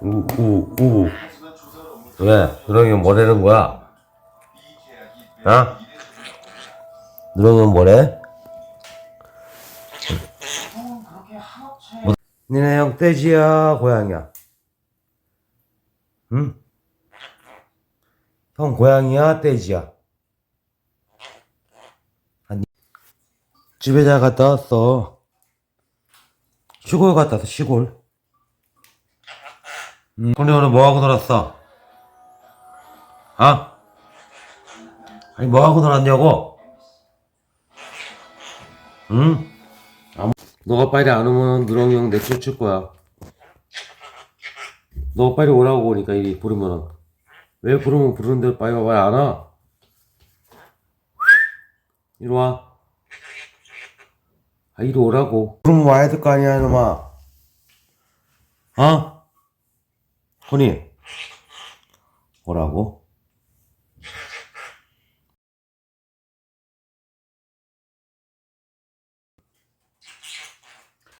우, 우, 우. 왜? 누렁이는 뭐라는 거야? 어? 누렁이는 뭐래? 뭐, 니네 형 떼지야, 고양이야? 응? 형 고양이야, 떼지야? 아니, 집에 잘 갔다 왔어. 시골 갔다 왔어, 시골. 응. 근데 오늘 뭐하고 놀았어? 아? 아니, 뭐하고 놀았냐고? 응? 아무- 너가 빨리 안 오면 누렁이 형 내 쫓을 거야. 너 빨리 오라고 오니까 이 부르면은. 왜 부르면 부르는 대로 빨리 와야 안 와? 이리 와. 아, 이리 오라고. 그럼 와야 될 거 아니야, 이놈아. 어? 혼이. 오라고?